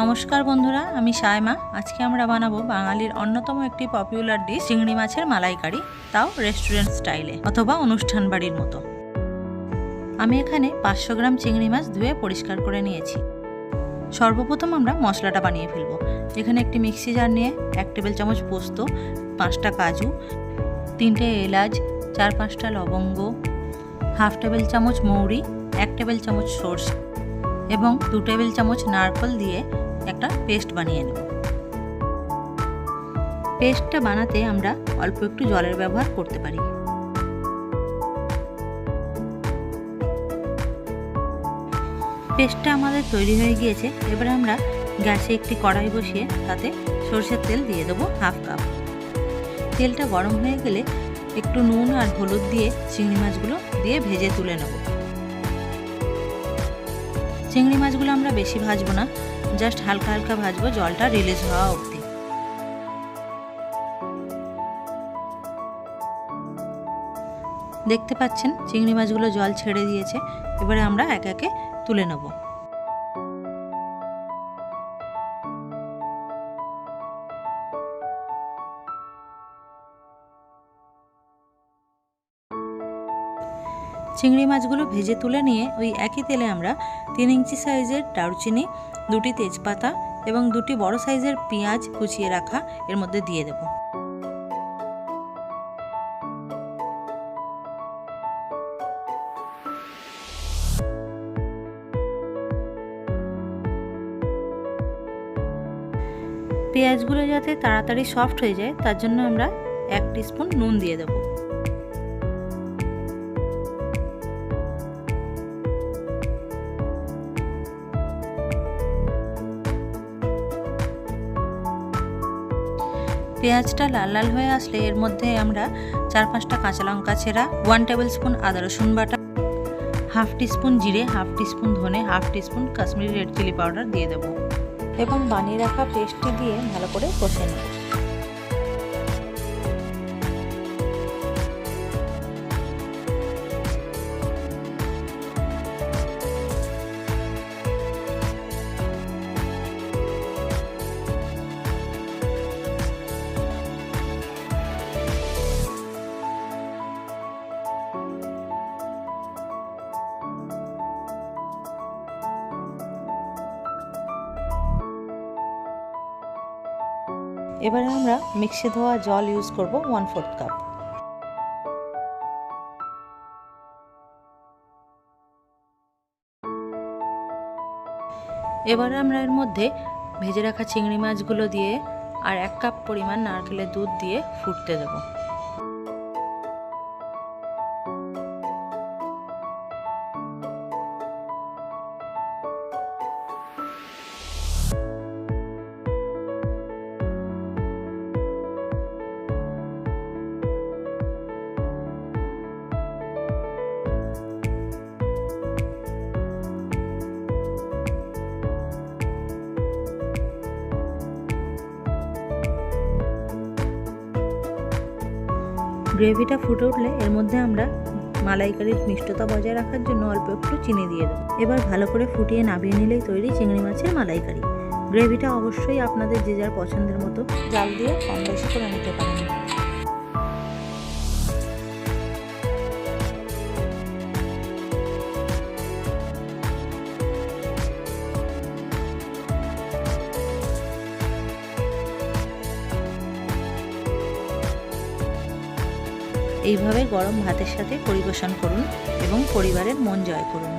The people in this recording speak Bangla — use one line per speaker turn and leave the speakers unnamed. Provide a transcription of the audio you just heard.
নমস্কার বন্ধুরা, আমি সায়মা। আজকে আমরা বানাবো বাঙালির অন্যতম একটি পপুলার ডিশ চিংড়ি মাছের মালাইকারি, তাও রেস্টুরেন্ট স্টাইলে অথবা অনুষ্ঠান বাড়ির মতো। আমি এখানে পাঁচশো গ্রাম চিংড়ি মাছ ধুয়ে পরিষ্কার করে নিয়েছি। সর্বপ্রথম আমরা মশলাটা বানিয়ে ফেলব। এখানে একটি মিক্সি জার নিয়ে এক টেবিল চামচ পোস্ত, পাঁচটা কাজু, তিনটে এলাচ, চার পাঁচটা লবঙ্গ, হাফ টেবিল চামচ মৌরি, এক টেবিল চামচ সর্ষে এবং দু টেবিল চামচ নারকল দিয়ে একটা পেস্ট বানিয়ে নেব। পেস্টটা বানাতে আমরা অল্প একটু জলের ব্যবহার করতে পারি। পেস্টটা আমাদের তৈরি হয়ে গিয়েছে। এবারে আমরা গ্যাসে একটি কড়াই বসিয়ে তাতে সরষের তেল দিয়ে দেবো হাফ কাপ। তেলটা গরম হয়ে গেলে একটু নুন আর হলুদ দিয়ে চিংড়ি মাছগুলো দিয়ে ভেজে তুলে নেব। চিংড়ি মাছগুলো আমরা বেশি ভাজবো না। জাস্ট হালকা হালকা ভাজবো, জলটা রিলিজ হওয়া অবধি। দেখতে পাচ্ছেন, চিংড়ি মাছগুলো জল ছেড়ে দিয়েছে, এবারে আমরা একে একে তুলে নেব। চিংড়ি মাছগুলো ভেজে তুলে নিয়ে ওই একই তেলে আমরা তিন ইঞ্চি সাইজের দারুচিনি দুটি তেজপাতা এবং দুটি বড় সাইজের পেঁয়াজ কুচিয়ে রাখা, এর মধ্যে দিয়ে দেব। পেঁয়াজগুলো যাতে তাড়াতাড়ি সফট হয়ে যায়, তার জন্য আমরা এক স্পুন নুন দিয়ে দেবো। পেঁয়াজটা লাল লাল হয়ে আসলে এর মধ্যে আমরা চার পাঁচটা কাঁচা লঙ্কা ছেঁড়া ওয়ান টেবিল স্পুন আদা রসুন বাটা হাফ টিস্পুন জিরে হাফ টিস্পুন ধনে half teaspoon Kashmiri red chilli powder দিয়ে দেবো। এবং বানিয়ে রাখা পেস্টটি দিয়ে ভালো করে কষে নেব এবারে আমরা মিক্সি ধোয়া জল ইউজ করব ওয়ান ফোর্থ কাপ এবারে আমরা এর মধ্যে ভেজে রাখা চিংড়ি মাছগুলো দিয়ে আর এক কাপ পরিমাণ নারকেলের দুধ দিয়ে ফুটতে দেবো। গ্রেভিটা ফুটে উঠলে এর মধ্যে আমরা মালাইকারির মিষ্টতা বজায় রাখার জন্য অল্প একটু চিনি দিয়ে দেবো। এবার ভালো করে ফুটিয়ে নামিয়ে নিলেই তৈরি চিংড়ি মাছের মালাইকারি। গ্রেভিটা অবশ্যই আপনাদের যে যার পছন্দের মতো জাল দিয়ে কম বেশি করে নিতে পারেন। এইভাবে গরম ভাতের সাথে পরিবেশন করুন এবং পরিবারের মন জয় করুন।